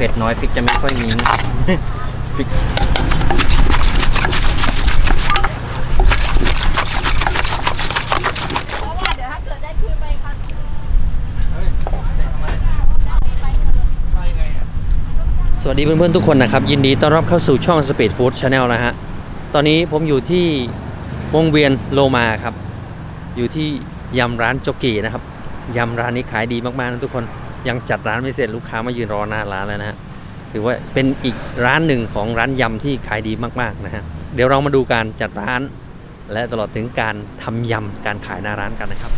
ผ็ดน้อยพริกจะไม่ค่อยมีพริกสวัสดีเพื่อนๆทุกคนนะครับ ยินดีต้อนรับเข้าสู่ช่อง Speed Food Channel นะฮะ ตอนนี้ผมอยู่ที่วงเวียนโลมาครับ อยู่ที่ยำร้านโจกีนะครับยำร้านนี้ขายดีมากๆนะทุกคน ยังจัดร้านไม่เสร็จลูกค้ามายืนรอหน้าร้านแล้วนะฮะถือว่าเป็นอีกร้านหนึ่งของร้านยำที่ขายดีมากๆนะฮะเดี๋ยวเรามาดูการจัดร้าน และตลอดถึงการทำยำการขายหน้าร้านกันนะครับ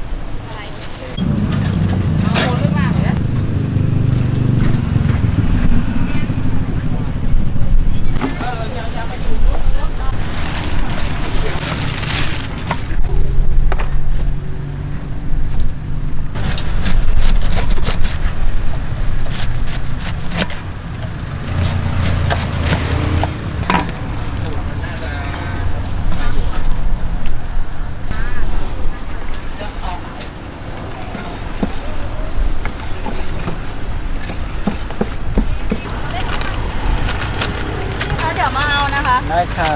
เดี๋ยวมาเอานะคะ ได้ค่ะ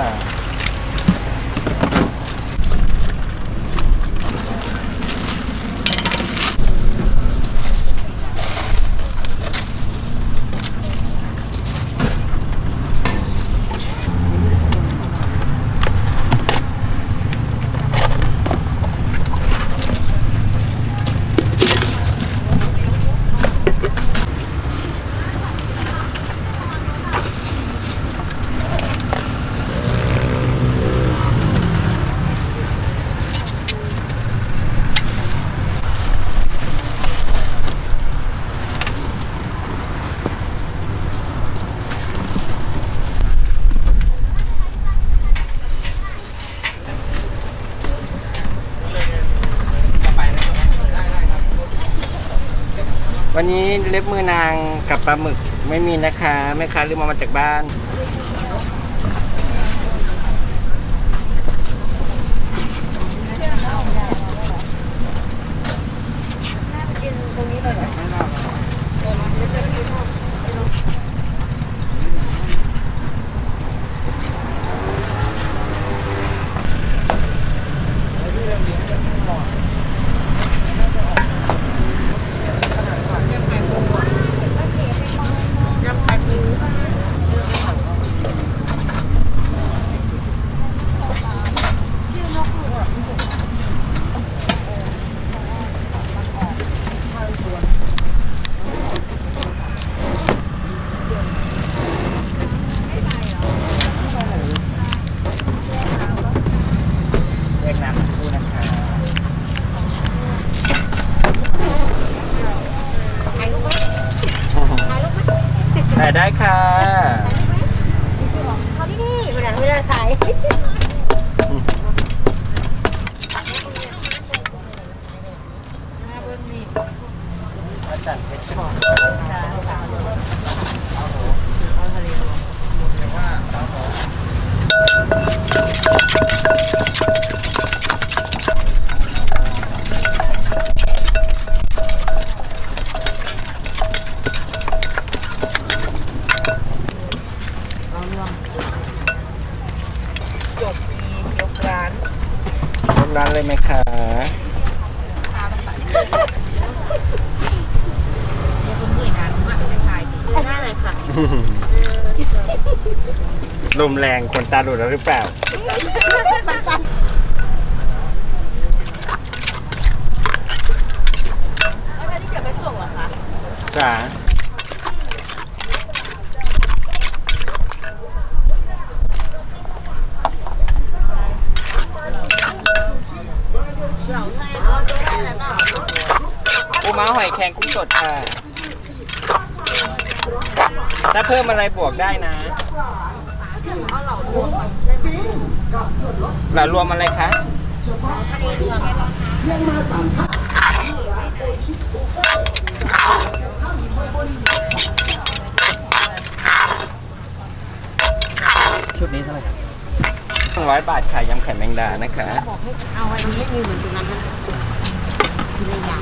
วันนี้เล็บมือนางกับปลาหมึกไม่มีนะคะแม่ค้าลืมเอามาจากบ้าน กินตรงนี้เลยเหรอ เรียกน้ำคู่นะคะได้ได้ค่ะ เขาที่นี่วันนั้นไม่ได้ขาย อา จารย์เพชรชอบจบมียกร้าน รถร้านเลยไหมคะ ได้เลยค่ะลมแรงคนตาหลุดแล้วหรือเปล่าแล้วอันนี้เดี๋ยวไปส่งเหรอคะจ๋าเหล่าไทยรถได้แล้วเปล่าปูม้าหอยแครงกุ้งสดค่ะ ถ้าเพิ่มอะไรบวกได้นะถึงเอาเหล่ารวมอะหลารวมอะไรคะทะเลรวมชุดนี้เท่าไหร่ครับร้อยบาทขายยำไข่แมงดานะคะ บอกให้เอาไว้มันไม่มีเหมือนตรงนั้นนะทีละอย่าง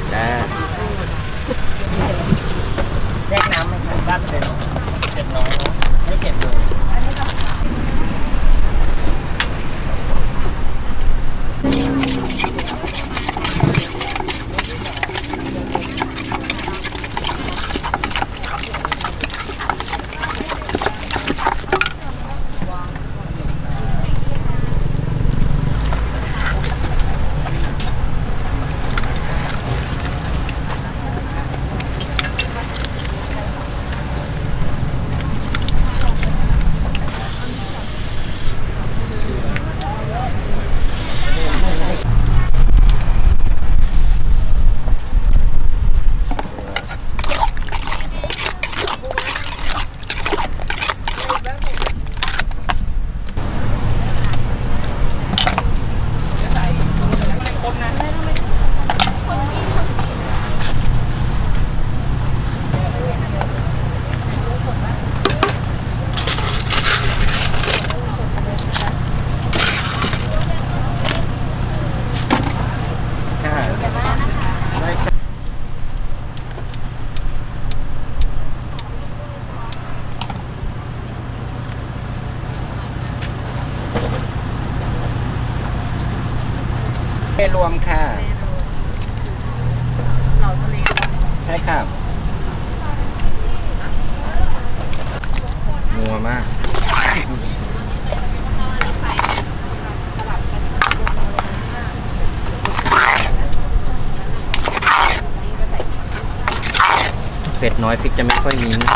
น้อยพริกจะไม่ค่อยมีนะ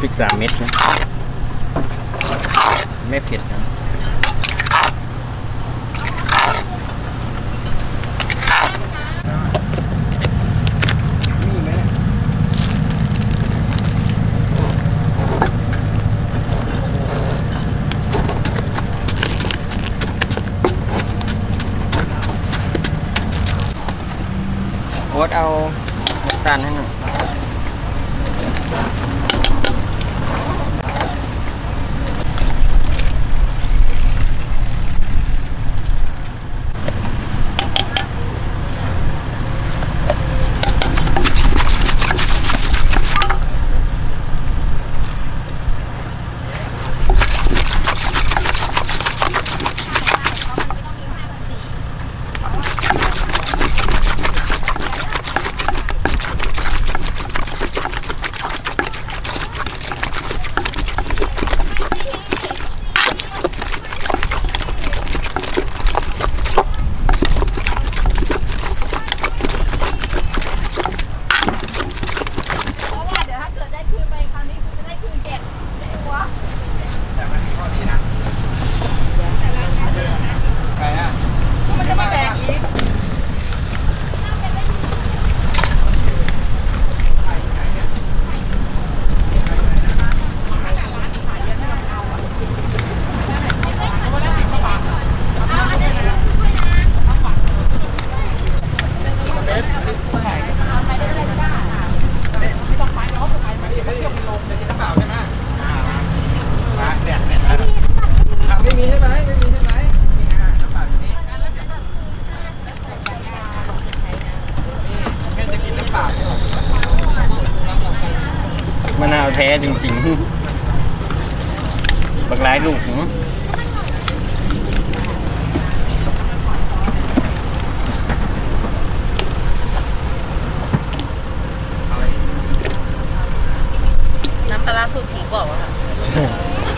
พริกสามเม็ดนะไม่เผ็ดนะโอ๊ตเอาน้ำตาลให้หน่อย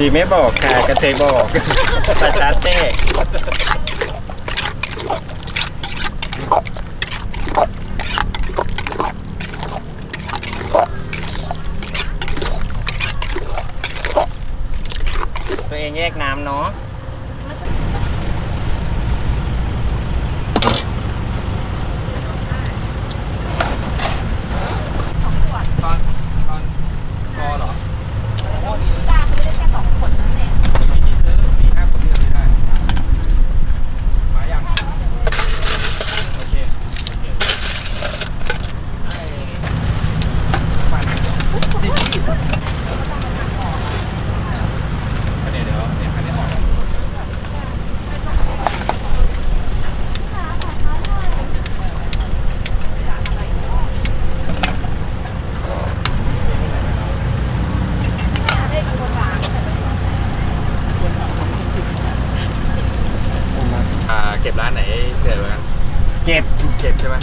ผีไม่บอกค่ะกระเทยบอกประชาเต้ตัวเองแยกน้ำเนาะตอนตอนพอเหรอ จ้าเขาไม่ได้แค่สองคนนั่นแหละ มีที่ซื้อสี่ห้าคนที่ซื้อได้ จ็บร้านไหนเหนื่อยกว่ากันเจ็บเจ็บใช่ไหม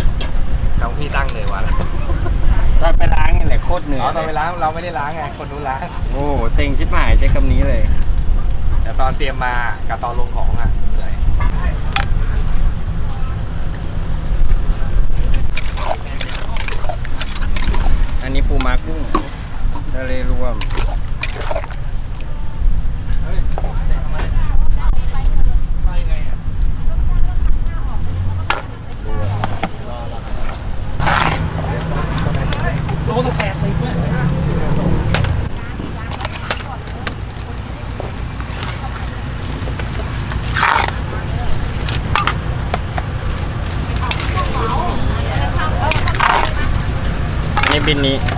ของพี่ตั้งเหนื่อยกว่าแล้วตอนไปล้างนี่แหละโคตรเหนื่อยอ๋อตอนไปเลยล้างเราไม่ได้ล้างไงคนนู้นล้างโอ้โหเซ็งชิบหายใช้คำนี้เลย แต่ตอนเตรียมมากับตอนลงของอะเหนื่อยอันนี้ปูม้ากุ้งทะเลรวม อันนี้ บินนี้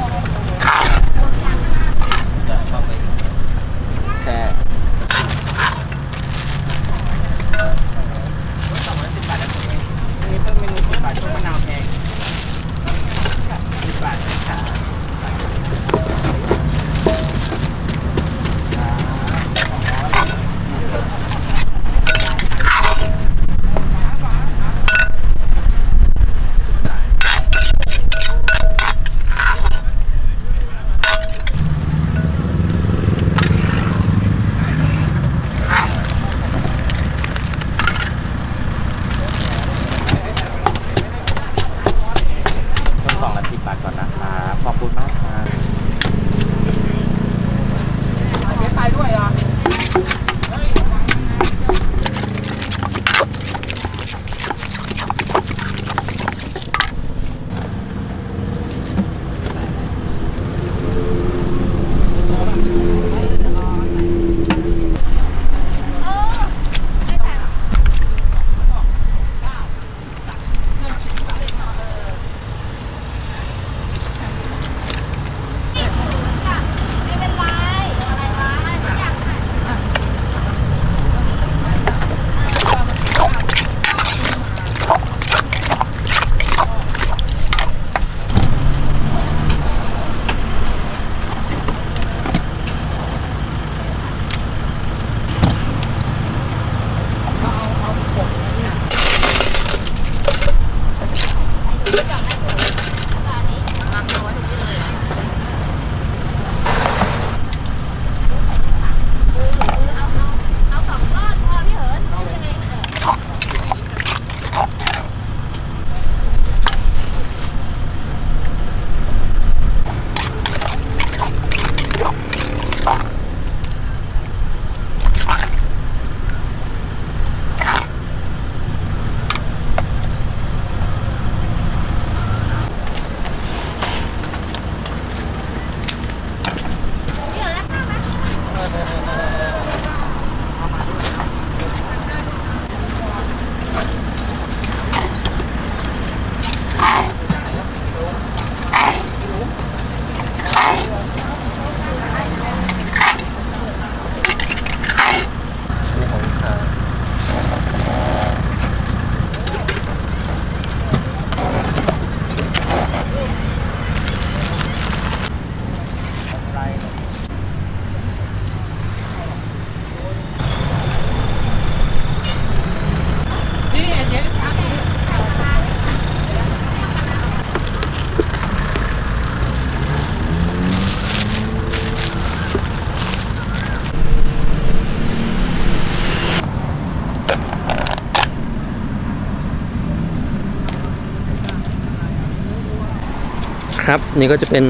ครับ นี่ก็จะเป็น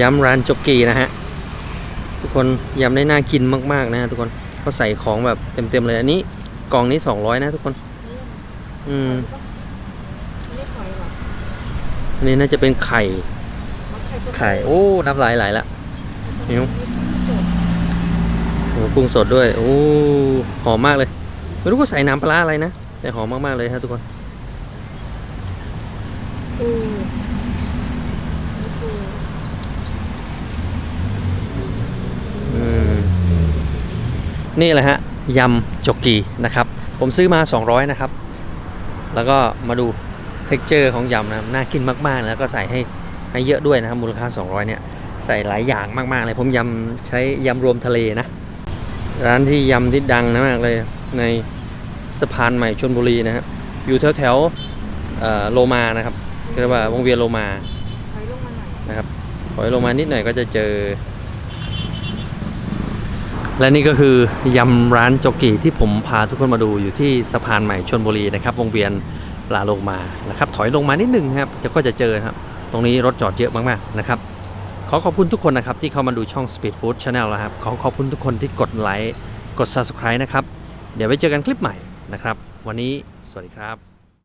ยำร้านจกกีนะฮะทุกคนยำได้น่ากินมากๆนะฮะทุกคนเขาใส่ของแบบเต็มๆเลยอันนี้กล่องนี้สองร้อยนะทุกคน อืมอันนี้น่าจะเป็นไข่ ไข่โอ้น้ำลายไหลละหิวโอ้กุ้งสดด้วย โอ้หอมมากเลยไม่รู้ว่าใส่น้ำปลาร้าอะไรนะแต่หอมมากๆเลยฮะทุกคน นี่แหละฮะยำจกกีนะครับ ผมซื้อมา 200 นะครับ แล้วก็มาดู t e x t อร์ของยำนะน่ากินมากๆ แล้วก็ใส่ให้ให้เยอะด้วยนะครับ มูลค่า 200 เนี่ย ใส่หลายอย่างมากๆ เลย ผมยำใช้ยำรวมทะเลนะ ร้านที่ยำที่ดังนะมากเลยในสะพานใหม่ชนบุรีนะครับอยู่แถวแถวโลมานะครับเรียกว่าวงเวียนโลมาถอยลงมาหน่อยนะครับถอยลงมานิดหน่อยก็จะเจอ และนี่ก็คือยำร้านโจกีที่ผมพาทุกคนมาดูอยู่ที่สะพานใหม่ชนบุรีนะครับวงเวียนปลาโลมานะครับ ถอยลงมานิดหนึ่งครับจะก็จะเจอครับ ตรงนี้รถจอดเยอะมากๆนะครับ ขอขอบคุณทุกคนนะครับที่เข้ามาดูช่อง Speed Food Channel นะครับ ขอขอบคุณทุกคนที่กดไลค์กด Subscribe นะครับ เดี๋ยวไว้เจอกันคลิปใหม่นะครับ วันนี้สวัสดีครับ